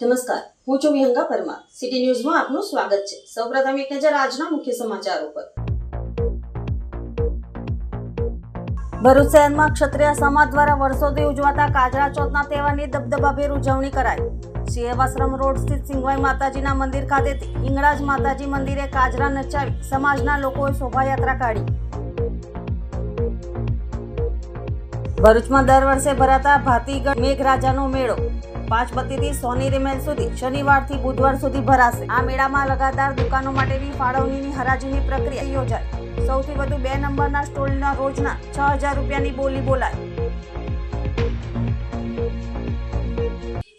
નમસ્કાર, હું છું વિહંગા પરમાર. સિટી ન્યૂઝમાં આપનું સ્વાગત છે. સૌપ્રથમ એક નજર આજના મુખ્ય સમાચારો પર ભરૂચ શહેરમાં ક્ષત્રિય સમાજ દ્વારા વર્ષોથી ઉજવાતા કાજરા ચોથના તહેવારની દબદબાભેર ઉજવણી કરાઈ. શિએવાશ્રમ રોડ સ્થિત સિંગવાઈ માતાજીના મંદિર ખાતેથી ઇંગળાજ માતાજી મંદિરે કાજરા નચાવી સમાજના લોકોએ શોભાયાત્રા કાઢી. ભરૂચમાં દર વર્ષે ભરાતા ભાતીગઢ મેઘરાજાનો મેળો. પાંચપતિથી સોની રીમેલ સુધી શનિવારથી બુધવાર સુધી ભરાશે. આ મેળામાં લગાતાર દુકાનો માટેની ફાળવણીની હરાજીની પ્રક્રિયા યોજાય સૌથી વધુ બે નંબરના સ્ટોલના રોજના છ હજાર રૂપિયાની બોલી બોલાય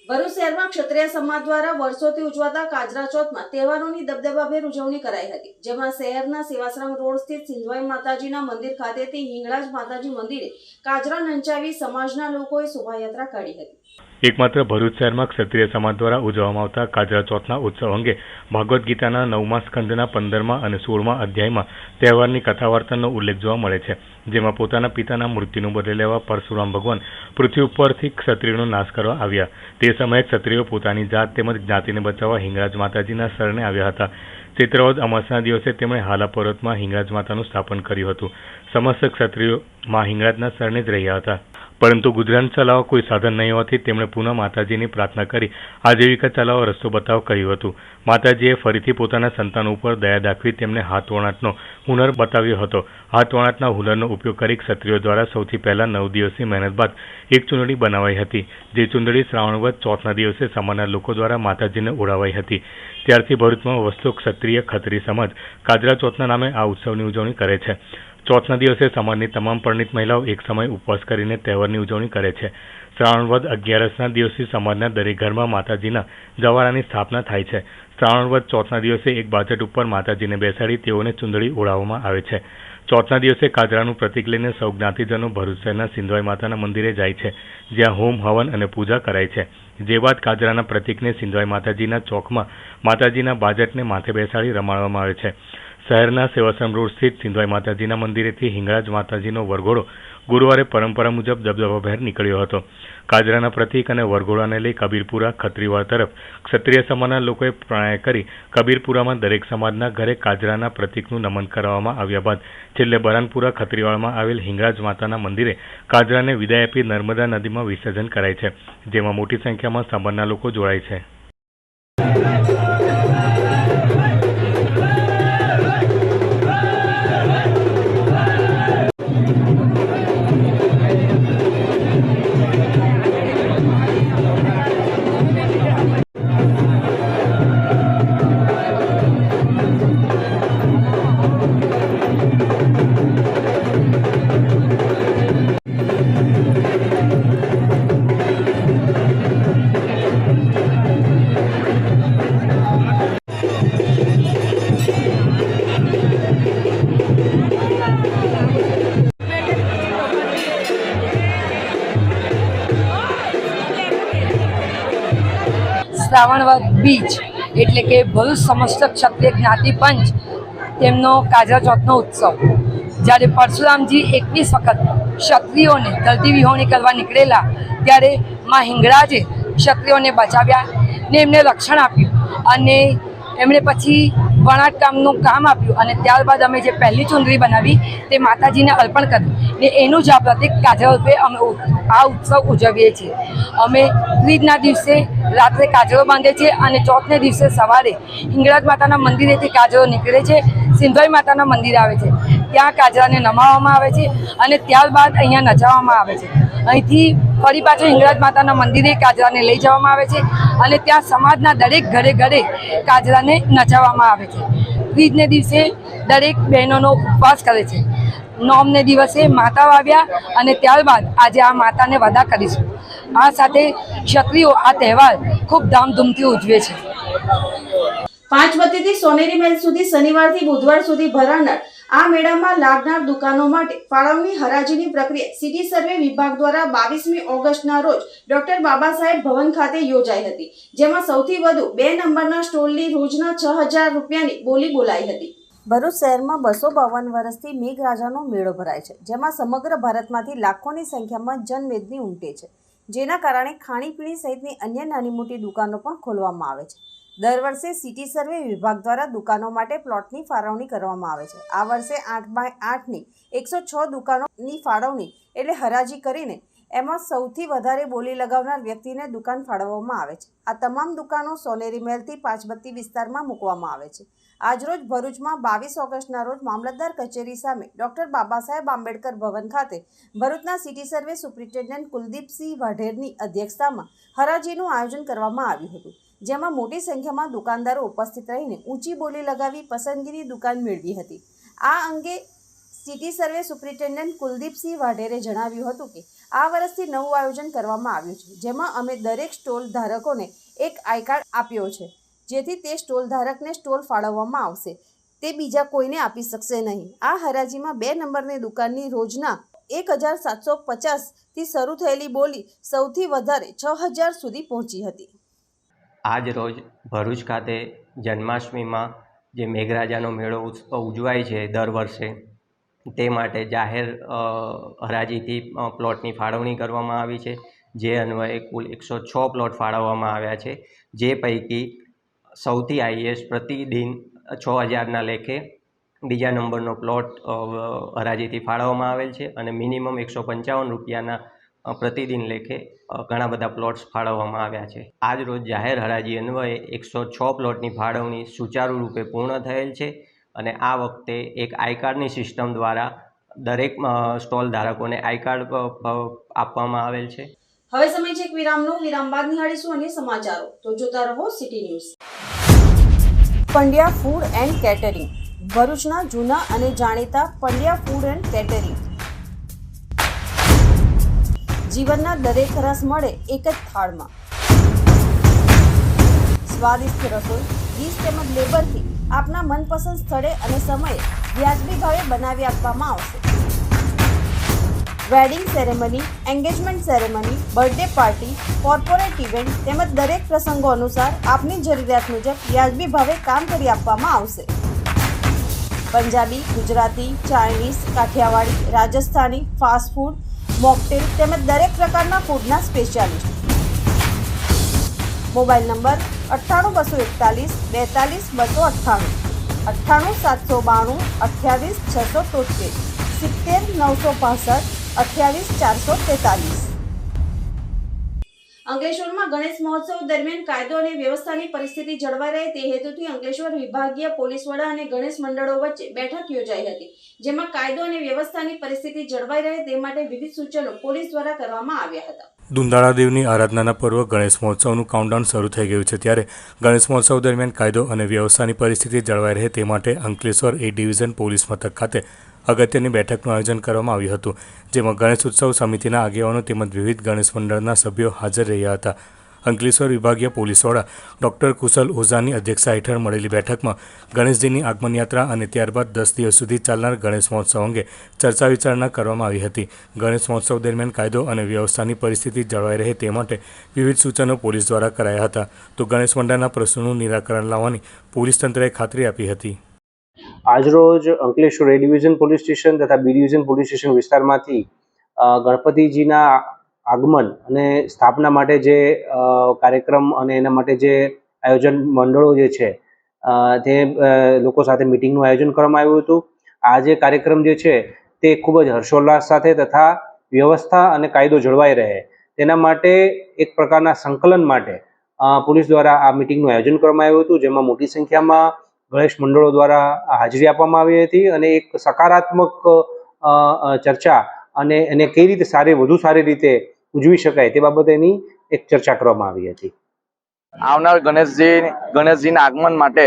ભરૂચ શહેરમાં ક્ષત્રિય સમાજ દ્વારા વર્ષોથી ઉજવાતા કાજરા ચોથમાં તહેવારોની દબદબાભેર ઉજવણી કરાઈ હતી, જેમાં શહેરના સેવાશ્રમ રોડ સ્થિત સિંધવાઈ માતાજીના મંદિર ખાતેથી હિંગળાજ માતાજી મંદિરે કાજરા નંચાવી સમાજના લોકોએ શોભાયાત્રા કાઢી હતી. એકમાત્ર ભરૂચ શહેરમાં ક્ષત્રિય સમાજ દ્વારા ઉજવવામાં આવતા કાજરા ચોથના ઉત્સવ અંગે ભાગવદ્ ગીતાના નવમા સ્કંદના પંદરમા અને સોળમા અધ્યાયમાં તહેવારની કથાવાર્તાનો ઉલ્લેખ જોવા મળે છે, જેમાં પોતાના પિતાના મૃત્યુનું બદલે લેવા પરશુરામ ભગવાન પૃથ્વી ઉપરથી ક્ષત્રિયોનો નાશ કરવા આવ્યા. તે સમયે ક્ષત્રિયો પોતાની જાત તેમજ જ્ઞાતિને બચાવવા હિંગરાજ માતાજીના શરણે આવ્યા હતા. ચિત્રવદ અમાસના દિવસે તેમણે હાલા પર્વતમાં હિંગરાજ માતાનું સ્થાપન કર્યું હતું. સમસ્ત ક્ષત્રિયો માં હિંગળાજના શરણે જ રહ્યા હતા. પરંતુ ગુજરાન ચલાવવા કોઈ સાધન નહીં હોવાથી તેમણે પુનઃ માતાજીની પ્રાર્થના કરી. આજીવિકા ચલાવવા રસ્તો બતાવ કહ્યું હતું. માતાજીએ ફરીથી પોતાના સંતાનો ઉપર દયા દાખવી તેમને હાથ વણાટનો હુનર બતાવ્યો હતો. હાથ વણાટના હુનરનો ઉપયોગ કરી ક્ષત્રિયો દ્વારા સૌથી પહેલા નવ દિવસની મહેનત બાદ એક ચૂંદડી બનાવાઈ હતી, જે ચૂંદડી શ્રાવણવદ ચોથના દિવસે સમાજના લોકો દ્વારા માતાજીને ઓળાવાઈ હતી. ત્યારથી ભરૂચમાં વસ્તુ ક્ષત્રિય ખત્રી સમાજ કાજરા ચોથના નામે આ ઉત્સવની ઉજવણી કરે છે. ચોથના દિવસે સમાજની તમામ પરણિત મહિલાઓ એક સમય ઉપવાસ કરીને તહેવારની ઉજવણી કરે છે. શ્રાવણવદ અગિયારસના દિવસે સમાજના દરેક ઘરમાં માતાજીના જવારાની સ્થાપના થાય છે. શ્રાવણવદ ચોથના દિવસે એક બાજટ ઉપર માતાજીને બેસાડી તેઓને ચુંદડી ઓળાવવામાં આવે છે. ચોથના દિવસે કાજરાનું પ્રતિક લઈને સૌ જ્ઞાતિજનો ભરૂચ શહેરના સિંધવાઈ માતાના મંદિરે જાય છે, જ્યાં હોમ, હવન અને પૂજા કરાય છે. જે બાદ કાજરાના પ્રતિકને સિંધવાઈ માતાજીના ચોકમાં માતાજીના બાજટને માથે બેસાડી રમાડવામાં આવે છે. શહેરના સેવાશ્રમ રોડ સ્થિત સિંધવાઈ માતાજીના મંદિરેથી હિંગળાજ માતાજીનો વરઘોડો ગુરુવારે પરંપરા મુજબ દબદબાભેર નીકળ્યો હતો. કાજરાના પ્રતીક અને વરઘોડાને લઈ કબીરપુરા ખત્રીવાડ તરફ ક્ષત્રિય સમાજના લોકોએ પ્રણય કરી કબીરપુરામાં દરેક સમાજના ઘરે કાજરાના પ્રતીકનું નમન કરાવવામાં આવ્યા બાદ છેલ્લે બરાનપુરા ખત્રીવાડમાં આવેલ હિંગળાજ માતાના મંદિરે કાજરાને વિદાય આપી નર્મદા નદીમાં વિસર્જન કરાય છે, જેમાં મોટી સંખ્યામાં સમાજના લોકો જોડાય છે. શ્રાવણવદ બીજ એટલે કે ભરૂચ સમસ્ત ક્ષત્રિય જ્ઞાતિ પંચ તેમનો કાજરા ચોથનો ઉત્સવ. જ્યારે પરશુરામજી એકવીસ વખત ક્ષત્રિયોને દર્દી વિહોણી કરવા નીકળેલા, ત્યારે માં હિંગળાજે ક્ષત્રિયોને બચાવ્યા ને એમને રક્ષણ આપ્યું અને એમણે પછી વણાટ કામનું કામ આપ્યું અને ત્યારબાદ અમે જે પહેલી ચુંદરી બનાવી તે માતાજીને અર્પણ કર્યું ને એનું જ આ પ્રતિક કાજરા રૂપે અમે આ ઉત્સવ ઉજવીએ છીએ. અમે ત્રીજના દિવસે રાત્રે કાજરો બાંધે છે અને ચોથને દિવસે સવારે હિંગળાજ માતાના મંદિરેથી કાજરો નીકળે છે, સિંધોઈ માતાના મંદિર આવે છે. ત્યાં કાજરાને નમાવવામાં આવે છે અને ત્યારબાદ અહીંયા નચાવવામાં આવે છે. અહીંથી ફરી પાછો હિંગળાજ માતાના મંદિરે કાજરાને લઈ જવામાં આવે છે અને ત્યાં સમાજના દરેક ઘરે ઘરે કાજરાને નચાવવામાં આવે છે. ત્રીજને દિવસે દરેક બહેનોનો ઉપવાસ કરે છે. નોમને દિવસે માતા વાવ્યા અને ત્યારબાદ આજે આ માતાને વદા કરીશું. આ સાથે ક્ષત્રિયો આ તહેવાર ખૂબ ધામધૂમથી ઉજવે છે. પાંચ પાંચમતીથી સોનેરી મહેલ સુધી શનિવારથી બુધવાર સુધી ભરાનાર આ મેળામાં લાગનાર દુકાનો માટે ફાળવણી હરાજીની પ્રક્રિયા સિટી સર્વે વિભાગ દ્વારા બાવીસમી ઓગસ્ટના રોજ ડોક્ટર બાબા સાહેબ ભવન ખાતે યોજાઈ હતી, જેમાં સૌથી વધુ બે નંબરના સ્ટોલની રોજના છ હજાર રૂપિયાની બોલી બોલાઈ હતી. ભરૂચ શહેરમાં બસો બાવન વર્ષથી મેઘરાજાનો મેળો ભરાય છે, જેમાં સમગ્ર ભારતમાંથી લાખોની સંખ્યામાં જનમેદની ઉમટે છે, જેના કારણે ખાણીપીણી સહિતની અન્ય નાની મોટી દુકાનો પણ ખોલવામાં આવે છે. દર વર્ષે સિટી સર્વે વિભાગ દ્વારા દુકાનો માટે પ્લોટની ફાળવણી કરવામાં આવે છે. આ વર્ષે આઠ બાય આઠની એકસો છ દુકાનોની ફાળવણી એટલે હરાજી કરીને એમાં સૌથી વધારે બોલી લગાવનાર વ્યક્તિને દુકાન ફાળવવામાં આવે છે. આ તમામ દુકાનો સોનેરી મહેલથી પાંચબત્તી વિસ્તારમાં મૂકવામાં આવે છે. આજરોજ ભરૂચમાં બાવીસ ઓગસ્ટના રોજ મામલતદાર કચેરી સામે ડોક્ટર બાબા સાહેબ આંબેડકર ભવન ખાતે ભરૂચના સિટી સર્વે સુપ્રિન્ટેન્ડન્ટ કુલદીપસિંહ વાઢેરની અધ્યક્ષતામાં હરાજીનું આયોજન કરવામાં આવ્યું હતું. જેમાં મોટી સંખ્યામાં દુકાનદારો ઉપસ્થિત રહીને ઊંચી બોલી લગાવી પસંદગીની દુકાન મેળવી હતી. આ અંગે સિટી સર્વે સુપ્રિન્ટેન્ડન્ટ કુલદીપસિંહ વાઢેરે જણાવ્યું હતું કે, આ વર્ષથી નવું આયોજન કરવામાં આવ્યું છે, જેમાં અમે દરેક સ્ટોલ ધારકોને એક આઈ કાર્ડ આપ્યો છે, જેથી તે સ્ટોલ ધારકને સ્ટોલ ફાળવવામાં આવશે. તે બીજા કોઈને આપી શકશે નહીં. આ હરાજીમાં બે નંબરની દુકાનની રોજના એક હજાર સાતસો પચાસથી શરૂ થયેલી બોલી સૌથી વધારે છ હજાર સુધી પહોંચી હતી. આજ રોજ ભરૂચ ખાતે જન્માષ્ટમીમાં જે મેઘરાજાનો મેળો ઉજવાય છે દર વર્ષે, તે માટે જાહેર હરાજીથી પ્લોટની ફાળવણી કરવામાં આવી છે. જે અન્વયે કુલ એકસો છ પ્લોટ ફાળવવામાં આવ્યા છે. જે પૈકી સૌથી હાઈએસ્ટ પ્રતિદિન છ હજારના લેખે બીજા નંબરનો પ્લોટ હરાજીથી ફાળવવામાં આવેલ છે અને મિનિમમ એકસો પંચાવન રૂપિયાના પ્રતિદિન લેખે ઘણા બધા પ્લોટ્સ ફાળવવામાં આવ્યા છે. આજ રોજ જાહેર હરાજી અન્વયે એકસો છ પ્લોટની ફાળવણી સુચારુ રૂપે પૂર્ણ થયેલ છે અને આ વખતે એક આઈ કાર્ડની સિસ્ટમ દ્વારા દરેક સ્ટોલ ધારકોને આઈ કાર્ડ આપવામાં આવેલ છે. હવે સમય છે એક વિરામનો. વિરામ બાદ નિહાળીશું અને સમાચારો. તો જોતા રહો city news. Pandya food and catering. ભરૂચના જૂના અને જાણીતા પંડ્યા ફૂડ એન્ડ કેટરિંગ. જીવનના દરેક રસ મળે એક જ થાળમાં. સ્વાદિષ્ટ રસોઈ ગીસ તેમજ લેબરથી આપના મનપસંદ સ્થળે અને સમયે વ્યાજબી ભાવે બનાવી આપવામાં આવશે. Wedding ceremony engagement ceremony, birthday party, corporate event તેમજ દરેક પ્રસંગો અનુસાર આપની જરૂરિયાત મુજબ વ્યાજબી ભાવે કામ કરી આપવામાં આવશે. Punjabi, Gujarati, Chinese, Kathiyawadi, Rajasthani, fast food mocktail તેમજ દરેક પ્રકારના ફૂડના સ્પેશિયાલિસ્ટ મોબાઈલ નંબર અઠ્ઠાણું બસો એકતાલીસ, બેતાલીસ, બસો અઠ્ઠાણું અઠ્ઠાણું સાતસો બાણું, અઠ્યાવીસ, છસો તોતેર સિત્તેર, નવસો પાસઠ, અઠ્યાવીસ, ચારસો તેતાલીસ. અંકલેશ્વરમાં ગણેશ મહોત્સવ દરમિયાન કાયદો અને વ્યવસ્થાની પરિસ્થિતિ જળવાઈ રહે તે હેતુથી અંકલેશ્વર વિભાગીય પોલીસ વડા અને ગણેશ મંડળો વચ્ચે બેઠક યોજાઈ હતી, જેમાં કાયદો અને વ્યવસ્થાની પરિસ્થિતિ જળવાઈ રહે તે માટે વિવિધ સૂચનો પોલીસ દ્વારા કરવામાં આવ્યા હતા. દુંદાળા આરાધનાના પર્વ ગણેશ મહોત્સવનું કાઉન્ટડાઉન શરૂ થઈ ગયું છે ત્યારે ગણેશ મહોત્સવ દરમિયાન કાયદો અને વ્યવસ્થાની પરિસ્થિતિ જળવાઈ રહે તે માટે અંકલેશ્વર એ ડિવિઝન પોલીસ મથક ખાતે અગત્યની બેઠકનું આયોજન કરવામાં આવ્યું હતું, જેમાં ગણેશ ઉત્સવ સમિતિના આગેવાનો તેમજ વિવિધ ગણેશ મંડળના સભ્યો હાજર રહ્યા હતા. અંકલેશ્વર વિભાગીય પોલીસ વડા ડોક્ટર કુશલ ઓઝાની અધ્યક્ષતા હેઠળ મળેલી બેઠકમાં ગણેશજીની આગમન યાત્રા અને ત્યારબાદ દસ દિવસ સુધી ચાલનાર ગણેશ મહોત્સવ અંગે ચર્ચા વિચારણા કરવામાં આવી હતી. ગણેશ મહોત્સવ દરમિયાન કાયદો અને વ્યવસ્થાની પરિસ્થિતિ જળવાઈ રહે તે માટે વિવિધ સૂચનો પોલીસ દ્વારા કરાયા હતા. તો ગણેશ મંડળના પ્રશ્નોનું નિરાકરણ લાવવાની પોલીસ તંત્રએ ખાતરી આપી હતી. આજરોજ Ankleshwar A division police station તથા બી ડિવિઝન પોલીસ સ્ટેશન વિસ્તારમાંથી ગણપતિજીના આગમન અને સ્થાપના માટે જે કાર્યક્રમ અને એના માટે જે આયોજન મંડળો જે છે તે લોકો સાથે મિટિંગનું આયોજન કરવામાં આવ્યું હતું. આ જે કાર્યક્રમ જે છે તે ખૂબ જ હર્ષોલ્લાસ સાથે તથા વ્યવસ્થા અને કાયદો જળવાઈ રહે. તેના માટે એક પ્રકારના સંકલન માટે પોલીસ દ્વારા આ મિટિંગનું આયોજન કરવામાં આવ્યું હતું, જેમાં મોટી સંખ્યામાં ગણેશ મંડળો દ્વારા હાજરી આપવામાં આવી હતી અને એક સકારાત્મક ચર્ચા અને એને કઈ રીતે સારી, વધુ સારી રીતે ઉજવી શકાય તે બાબતેની એક ચર્ચા કરવામાં આવી હતી. આવનાર ગણેશજી, ગણેશજીના આગમન માટે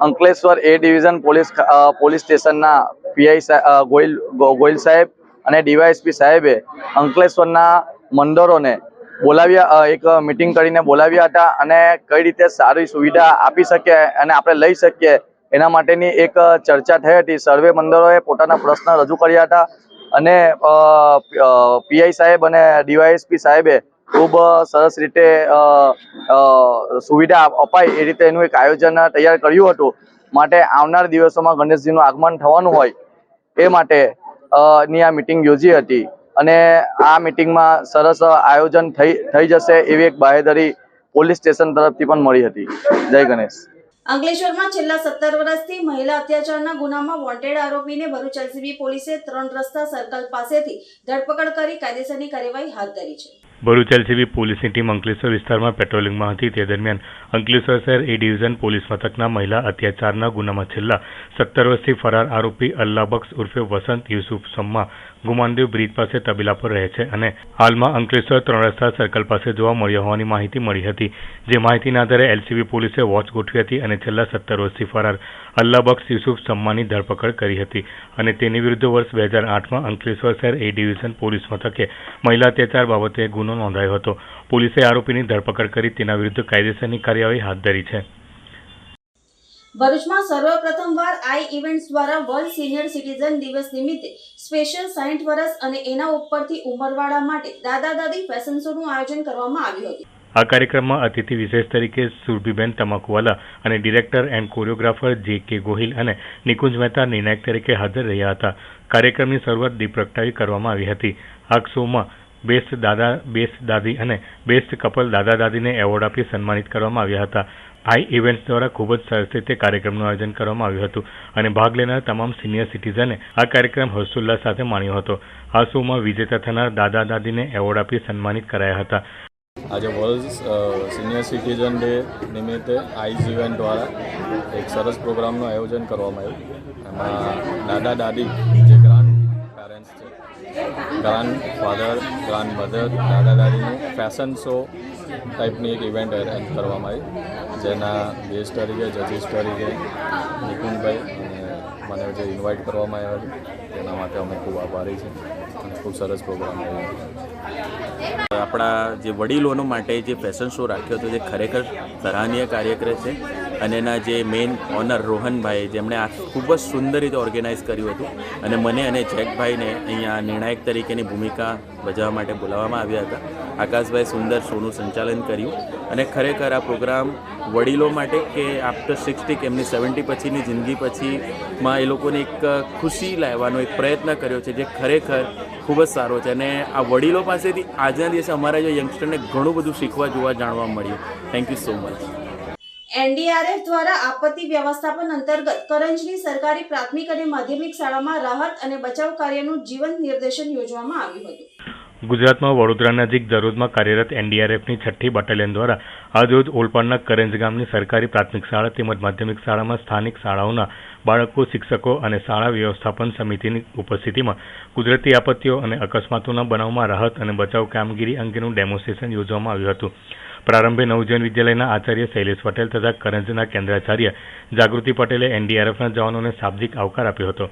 Ankleshwar A division police police સ્ટેશનના પીઆઈ ગોયલ ગોયલ સાહેબ અને ડીવાયએસપી સાહેબે અંકલેશ્વરના મંડળોને બોલાવ્યા એક મિટિંગ કરીને બોલાવ્યા હતા અને કઈ રીતે સારી સુવિધા આપી શકીએ અને આપણે લઈ શકીએ એના માટેની એક ચર્ચા થઈ હતી. સર્વે મંડળોએ પોતાના પ્રશ્ન રજૂ કર્યા હતા અને પીઆઈ સાહેબ અને ડીવાયએસપી સાહેબે ખૂબ સરસ રીતે સુવિધા અપાય એ રીતે એનું એક આયોજન તૈયાર કર્યું હતું. માટે આવનાર દિવસોમાં ગણેશજીનું આગમન થવાનું હોય એ માટે ની આ મિટિંગ યોજી હતી. અને આ મિટિંગમાં સરસ આયોજન થઈ જશે એવી એક બાહેધરી પોલીસ સ્ટેશન તરફથી પણ મળી હતી. જય ગણેશ. અંકલેશ્વરમાં છેલ્લા સત્તર વર્ષથી મહિલા અત્યાચારના ગુનામાં વોન્ટેડ આરોપીને ભરૂચ એલસીબી પોલીસે ત્રણ રસ્તા સર્કલ પાસેથી ધરપકડ કરી કાયદેસરની કાર્યવાહી હાથ ધરી છે. ભરૂચ એલસીબી પોલીસની ટીમ અંકલેશ્વર વિસ્તારમાં પેટ્રોલિંગમાં હતી. તે દરમિયાન અંકલેશ્વર શહેર એ ડિવિઝન પોલીસ મથકના મહિલા અત્યાચારના ગુનામાં છેલ્લા સત્તર વર્ષથી ફરાર આરોપી અલ્લાબક્ષ ઉર્ફે વસંત યુસુફ સમ્મા ગુમાનદેવ બ્રિજ પાસે તબીલા પર રહે છે અને હાલમાં અંકલેશ્વર ત્રણ રસ્તા સર્કલ પાસે જોવા મળ્યા હોવાની માહિતી મળી હતી. જે માહિતીના આધારે એલસીબી પોલીસે વોચ ગોઠવી હતી અને છેલ્લા સત્તર વર્ષથી ફરાર અલ્લાબક્ષ યુસુફ સમ્માની ધરપકડ કરી હતી અને તેની વિરુદ્ધ વર્ષ બે હજાર આઠમાં અંકલેશ્વર શહેર એ ડિવિઝન પોલીસ મથકે મહિલા અત્યાચાર બાબતે ગુનો નોંધાયો હતો. પોલીસે આરોપીની ધરપકડ કરી તેના વિરુદ્ધ કાયદેસરની કાર્યવાહી હાથ ધરી છે. ભરૂચમાં સર્વપ્રથમવાર આઈ ઇવેન્ટ્સ દ્વારા વર્લ્ડ સિનિયર સિટીઝન દિવસ નિમિત્તે સ્પેશિયલ સાઠ વર્ષ અને એના ઉપરથી ઉંમરવાળા માટે દાદા દાદી ફેશન શોનું આયોજન કરવામાં આવ્યું હતું. આ કાર્યક્રમમાં અતિથિ વિશેષ તરીકે સુરભીબેન તમાકુવાલા અને ડિરેક્ટર એન્ડ કોરિયોગ્રાફર જે કે ગોહિલ અને નિકુંજ મહેતા નિર્ણાયક તરીકે હાજર રહ્યા હતા. કાર્યક્રમની શરૂઆત દીપ પ્રગટાવી કરવામાં આવી હતી. આ શોમાં બેસ્ટ દાદા, બેસ્ટ દાદી અને બેસ્ટ કપલ દાદા દાદીને એવોર્ડ આપી સન્માનિત કરવામાં આવ્યા હતા. આઈ ઇવેન્ટ્સ દ્વારા ખૂબ જ સરસ રીતે કાર્યક્રમનું આયોજન કરવામાં આવ્યું હતું અને ભાગ લેનાર તમામ સિનિયર સિટીઝને આ કાર્યક્રમ હર્ષોલ્લાસ સાથે માણ્યો હતો. આ શોમાં વિજેતા થનાર દાદા દાદીને એવોર્ડ આપી સન્માનિત કરાયા હતા. આજે વર્લ્ડ સિનિયર સિટીઝન ડે નિમિત્તે આઈઝ ઇવેન્ટ દ્વારા એક સરસ પ્રોગ્રામનું આયોજન કરવામાં આવ્યું. એમાં દાદા દાદી, જે ગ્રાન્ડ પેરેન્ટ્સ છે, ગ્રાન્ડ ફાધર, ગ્રાન્ડ મધર, દાદા દાદીનું ફેશન શો ટાઈપની એક ઇવેન્ટ અરેન્જ કરવામાં આવી, જેના ગેસ્ટ તરીકે, જજીસ તરીકે નિકુંજભાઈ અને મને જે ઇન્વાઇટ કરવામાં આવ્યા છે, તેના માટે અમે ખૂબ આભારી છે ખૂબ સરસ પ્રોગ્રામ આવ્યો આપણા જે વડીલોનો માટે જે ફેશન શો રાખ્યો હતો, જે ખરેખર સરાહનીય કાર્યક્રમ છે અને એના જે મેઇન ઓનર રોહનભાઈ જેમણે આ ખૂબ જ સુંદર રીતે ઓર્ગેનાઇઝ કર્યું હતું. અને મને અને જેકભાઈને અહીંયા નિર્ણાયક તરીકેની ભૂમિકા ભજવવા માટે બોલાવવામાં આવ્યા હતા. આકાશભાઈ સુંદર શોનું સંચાલન કર્યું. અને ખરેખર આ પ્રોગ્રામ વડીલો માટે કે આફ્ટર સિક્સટી કે એમની સેવન્ટી પછીની જિંદગી પછીમાં એ લોકોને એક ખુશી લાવવાનો એક પ્રયત્ન કર્યો છે જે ખરેખર ખૂબ જ સારો છે. અને આ વડીલો પાસેથી આજના દિવસે અમારા જે યંગસ્ટરને ઘણું બધું શીખવા જોવા જાણવા મળ્યું. Thank you so much NDRF દ્વારા આપત્તિ વ્યવસ્થાપન અંતર્ગત કરંજની સરકારી પ્રાથમિક અને માધ્યમિક શાળામાં રાહત અને બચાવ કાર્યનું જીવન નિર્દેશન યોજવામાં આવ્યું હતું. ગુજરાતમાં વડોદરા નજીક દરરોજમાં કાર્યરત એનડીઆરએફની છઠ્ઠી બટાલિયન દ્વારા આજરોજ ઓલપાડના કરંજ ગામની સરકારી પ્રાથમિક શાળા તેમજ માધ્યમિક શાળામાં સ્થાનિક શાળાઓના બાળકો, શિક્ષકો અને શાળા વ્યવસ્થાપન સમિતિની ઉપસ્થિતિમાં કુદરતી આપત્તિઓ અને અકસ્માતોના બનાવમાં રાહત અને બચાવ કામગીરી અંગેનું ડેમોન્સ્ટ્રેશન યોજવામાં આવ્યું હતું. પ્રારંભે નવજીવન વિદ્યાલયના આચાર્ય શૈલેષ પટેલ તથા કરંજના કેન્દ્રાચાર્ય જાગૃતિ પટેલે એનડીઆરએફના જવાનોને શાબ્દિક આવકાર આપ્યો હતો.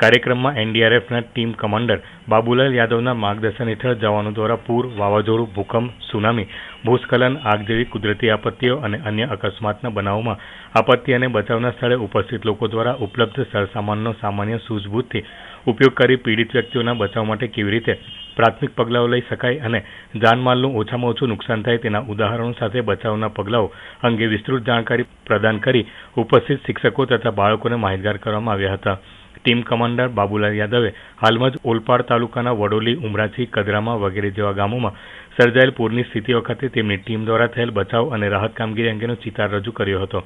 કાર્યક્રમમાં એનડીઆરએફના ટીમ કમાન્ડર બાબુલાલ યાદવના માર્ગદર્શન હેઠળ જવાનો દ્વારા પૂર, વાવાઝોડું, ભૂકંપ, સુનામી, ભૂસ્ખલન, આગ જેવી કુદરતી આપત્તિઓ અને અન્ય અકસ્માતના બનાવોમાં આપત્તિ અને બચાવના સ્થળે ઉપસ્થિત લોકો દ્વારા ઉપલબ્ધ સરસામાનનો સામાન્ય સૂઝબૂછથી ઉપયોગ કરી પીડિત વ્યક્તિઓના બચાવ માટે કેવી રીતે પ્રાથમિક પગલાઓ લઈ શકાય અને જાનમાલનું ઓછામાં ઓછું નુકસાન થાય તેના ઉદાહરણો સાથે બચાવના પગલાઓ અંગે વિસ્તૃત જાણકારી પ્રદાન કરી ઉપસ્થિત શિક્ષકો તથા બાળકોને માહિતગાર કરવામાં આવ્યા હતા. ટીમ કમાન્ડર બાબુલાલ યાદવે હાલમાં જ ઓલપાડ તાલુકાના વડોલી, ઉમરાછી, કદરામાં વગેરે જેવા ગામોમાં સર્જાયેલ પૂરની સ્થિતિ વખતે તેમની ટીમ દ્વારા થયેલ બચાવ અને રાહત કામગીરી અંગેનો ચિતાર રજૂ કર્યો હતો.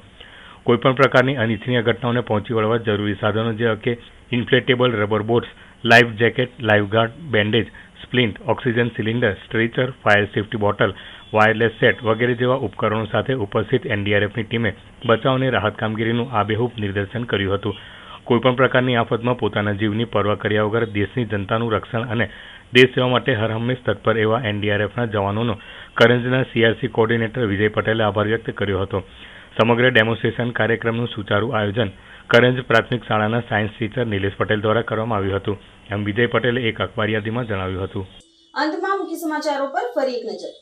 કોઈપણ પ્રકારની અનિચ્છનીય ઘટનાઓને પહોંચી વળવા જરૂરી સાધનો જેવા કે inflatable rubber boats life jacket life guard bandage splint oxygen cylinder stretcher fire safety bottle wireless set વગેરે જેવા ઉપકરણો સાથે ઉપસ્થિત એનડીઆરએફની ટીમે બચાવ અને રાહત કામગીરીનું આબેહૂબ નિદર્શન કર્યું હતું. કોઈપણ પ્રકારની આફતમાં પોતાના જીવની પરવા કર્યા વગર દેશની જનતાનું રક્ષણ અને દેશ સેવા માટે હરહંમેશ તત્પર એવા એનડીઆરએફના જવાનોનો કરંજના સીઆરસી કોર્ડિનેટર વિજય પટેલે આભાર વ્યક્ત કર્યો હતો. સમગ્ર ડેમોન્સ્ટ્રેશન કાર્યક્રમનું સુચારુ આયોજન કરંજ પ્રાથમિક શાળાના સાયન્સ ટીચર નિલેશ પટેલ દ્વારા કરવામાં આવ્યું હતું. એમ વિજય પટેલે એક અખબાર યાદીમાં જણાવ્યું હતું. અંતમાં મુખ્ય સમાચારો પર ફરી એક નજર.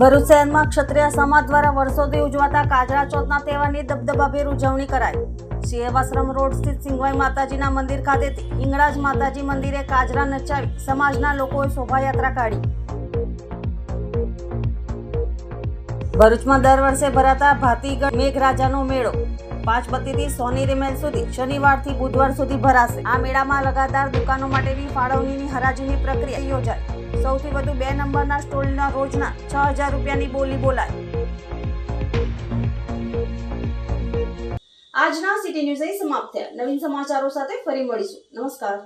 ભરૂચ શહેરમાં ક્ષત્રિય સમાજ દ્વારા વર્ષોથી ઉજવાતા કાજરા ચોથના તહેવારની દબદબાભેર ઉજવણી કરાઈ. સેવાશ્રમ રોડ સ્થિત સિંગવાઈ માતાજીના મંદિર ખાતેથી હિંગળાજ માતાજી મંદિરે કાજરા નચાવી સમાજના લોકોએ શોભાયાત્રા કાઢી. ભરૂચમાં દર વર્ષે ભરાતા ભાતીગઢ મેઘરાજાનો મેળો. પાંચ બત્તીથી સોની રેમેલ સુધી, શનિવારથી બુધવાર સુધી ભરાશે. આ મેળામાં લગાતાર દુકાનો માટેની ફાળવણીની હરાજીની પ્રક્રિયા યોજાય સૌથી વધુ બે નંબરના સ્ટોલના રોજના છ હજાર રૂપિયાની બોલી બોલાય આજના સિટી ન્યૂઝ અહીં સમાપ્ત થયા. નવીન સમાચારો સાથે ફરી મળીશું. નમસ્કાર.